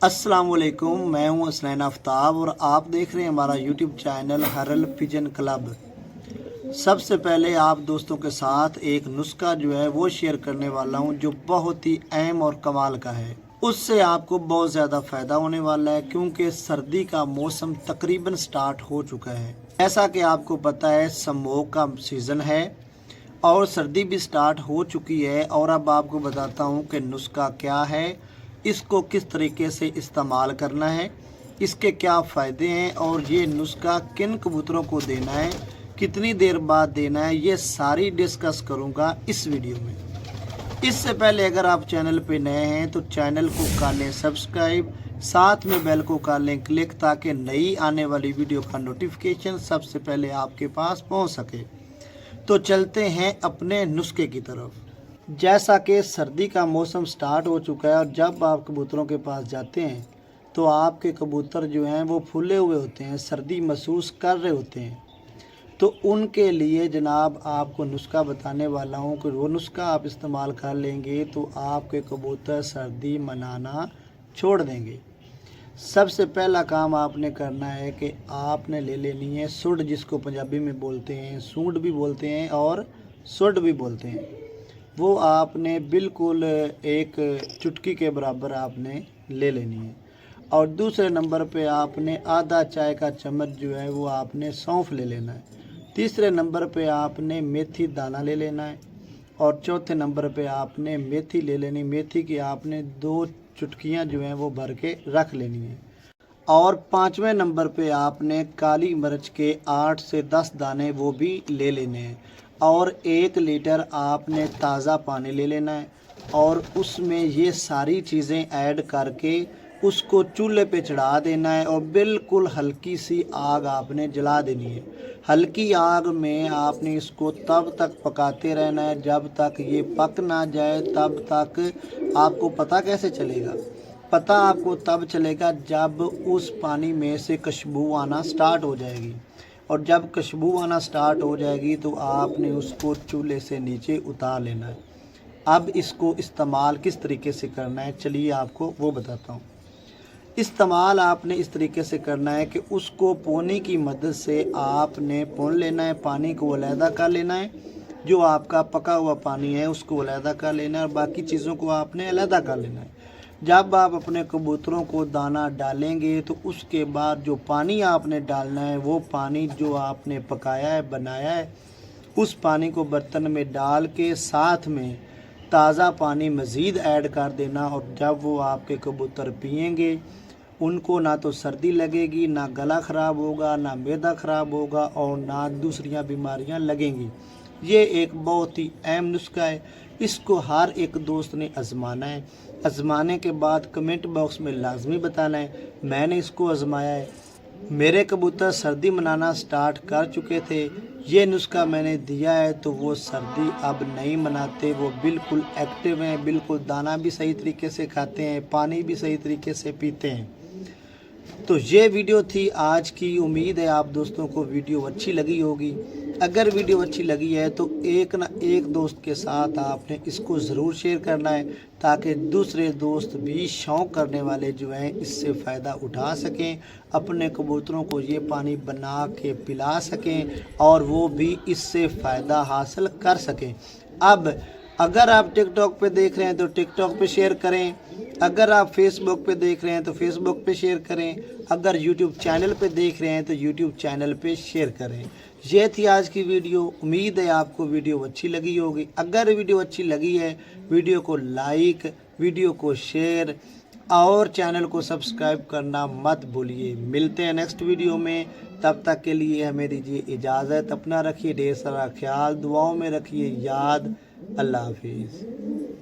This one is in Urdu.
السلام علیکم، میں ہوں اسنین آفتاب اور آپ دیکھ رہے ہیں ہمارا یوٹیوب چینل ہرل پجن کلب۔ سب سے پہلے آپ دوستوں کے ساتھ ایک نسخہ جو ہے وہ شیئر کرنے والا ہوں جو بہت ہی اہم اور کمال کا ہے۔ اس سے آپ کو بہت زیادہ فائدہ ہونے والا ہے کیونکہ سردی کا موسم تقریباً سٹارٹ ہو چکا ہے۔ ایسا کہ آپ کو پتہ ہے، سموک کا سیزن ہے اور سردی بھی سٹارٹ ہو چکی ہے۔ اور اب آپ کو بتاتا ہوں کہ نسخہ کیا ہے۔ اس کو کس طریقے سے استعمال کرنا ہے، اس کے کیا فائدے ہیں اور یہ نسخہ کن کبوتروں کو دینا ہے، کتنی دیر بعد دینا ہے، یہ ساری ڈسکس کروں گا اس ویڈیو میں۔ اس سے پہلے اگر آپ چینل پہ نئے ہیں تو چینل کو کر لیں سبسکرائب، ساتھ میں بیل کو کر لیں کلک تاکہ نئی آنے والی ویڈیو کا نوٹیفیکیشن سب سے پہلے آپ کے پاس پہنچ سکے۔ تو چلتے ہیں اپنے نسخے کی طرف۔ جیسا کہ سردی کا موسم سٹارٹ ہو چکا ہے اور جب آپ کبوتروں کے پاس جاتے ہیں، تو آپ کے کبوتر جو ہیں وہ پھولے ہوئے ہوتے ہیں، سردی محسوس کر رہے ہوتے ہیں۔ تو ان کے لیے جناب آپ کو نسخہ بتانے والا ہوں کہ وہ نسخہ آپ استعمال کر لیں گے تو آپ کے کبوتر سردی منانا چھوڑ دیں گے۔ سب سے پہلا کام آپ نے کرنا ہے کہ آپ نے لے لینی ہے سڈ جس کو پنجابی میں بولتے ہیں، سونڈ بھی بولتے ہیں اور سڈ بھی بولتے ہیں۔ وہ آپ نے بالکل ایک چٹکی کے برابر آپ نے لے لینی ہے۔ اور دوسرے نمبر پہ آپ نے آدھا چائے کا چمچ جو ہے وہ آپ نے سونف لے لینا ہے۔ تیسرے نمبر پہ آپ نے میتھی دانہ لے لینا ہے۔ اور چوتھے نمبر پہ آپ نے میتھی لے لینی، میتھی کی آپ نے دو چٹکیاں جو ہیں وہ بھر کے رکھ لینی ہیں۔ اور پانچویں نمبر پہ آپ نے کالی مرچ کے آٹھ سے دس دانے وہ بھی لے لینے ہیں۔ اور ایک لیٹر آپ نے تازہ پانی لے لینا ہے اور اس میں یہ ساری چیزیں ایڈ کر کے اس کو چولہے پہ چڑھا دینا ہے اور بالکل ہلکی سی آگ آپ نے جلا دینی ہے۔ ہلکی آگ میں آپ نے اس کو تب تک پکاتے رہنا ہے جب تک یہ پک نہ جائے، تب تک آپ کو پتہ کیسے چلے گا؟ پتہ آپ کو تب چلے گا جب اس پانی میں سے کشبو آنا سٹارٹ ہو جائے گی۔ اور جب کشبو آنا سٹارٹ ہو جائے گی تو آپ نے اس کو چولہے سے نیچے اتار لینا ہے۔ اب اس کو استعمال کس طریقے سے کرنا ہے؟ چلیے آپ کو وہ بتاتا ہوں۔ استعمال آپ نے اس طریقے سے کرنا ہے کہ اس کو پونے کی مدد سے آپ نے پون لینا ہے، پانی کو علیحدہ کر لینا ہے۔ جو آپ کا پکا ہوا پانی ہے، اس کو علیحدہ کر لینا ہے اور باقی چیزوں کو آپ نے علیحدہ کر لینا ہے۔ جب آپ اپنے کبوتروں کو دانہ ڈالیں گے تو اس کے بعد جو پانی آپ نے ڈالنا ہے، وہ پانی جو آپ نے پکایا ہے، بنایا ہے، اس پانی کو برتن میں ڈال کے ساتھ میں تازہ پانی مزید ایڈ کر دینا اور جب وہ آپ کے کبوتر پئیں گے، ان کو نہ تو سردی لگے گی، نہ گلا خراب ہوگا، نہ میدا خراب ہوگا اور نہ دوسریاں بیماریاں لگیں گی۔ یہ ایک بہت ہی اہم نسخہ ہے۔ اس کو ہر ایک دوست نے آزمانا ہے۔ آزمانے کے بعد کمنٹ باکس میں لازمی بتانا ہے، میں نے اس کو آزمایا ہے۔ میرے کبوتر سردی منانا سٹارٹ کر چکے تھے۔ یہ نسخہ میں نے دیا ہے تو وہ سردی اب نہیں مناتے۔ وہ بالکل ایکٹیو ہیں، بالکل دانہ بھی صحیح طریقے سے کھاتے ہیں، پانی بھی صحیح طریقے سے پیتے ہیں۔ تو یہ ویڈیو تھی۔ آج کی امید ہے آپ دوستوں کو ویڈیو اچھی لگی ہوگی۔ اگر ویڈیو اچھی لگی ہے تو ایک نہ ایک دوست کے ساتھ آپ نے اس کو ضرور شیئر کرنا ہے تاکہ دوسرے دوست بھی شوق کرنے والے جو ہیں اس سے فائدہ اٹھا سکیں، اپنے کبوتروں کو یہ پانی بنا کے پلا سکیں اور وہ بھی اس سے فائدہ حاصل کر سکیں۔ اب اگر آپ ٹک ٹاک پہ دیکھ رہے ہیں تو ٹک ٹاک پہ شیئر کریں۔ اگر آپ فیس بک پہ دیکھ رہے ہیں تو فیس بک پہ شیئر کریں، اگر یوٹیوب چینل پہ دیکھ رہے ہیں تو یوٹیوب چینل پہ شیئر کریں۔ یہ تھی آج کی ویڈیو امید ہے آپ کو ویڈیو اچھی لگی ہوگی۔ اگر ویڈیو اچھی لگی ہے ویڈیو کو لائک ویڈیو کو شیئر اور چینل کو سبسکرائب کرنا مت بھولیے۔ ملتے ہیں نیکسٹ ویڈیو میں۔ تب تک کے لیے ہمیں دیجیے اجازت۔ اپنا رکھیے، ڈھیر سارا خیال۔ دعاؤں میں رکھیے، یاد۔ اللہ حافظ۔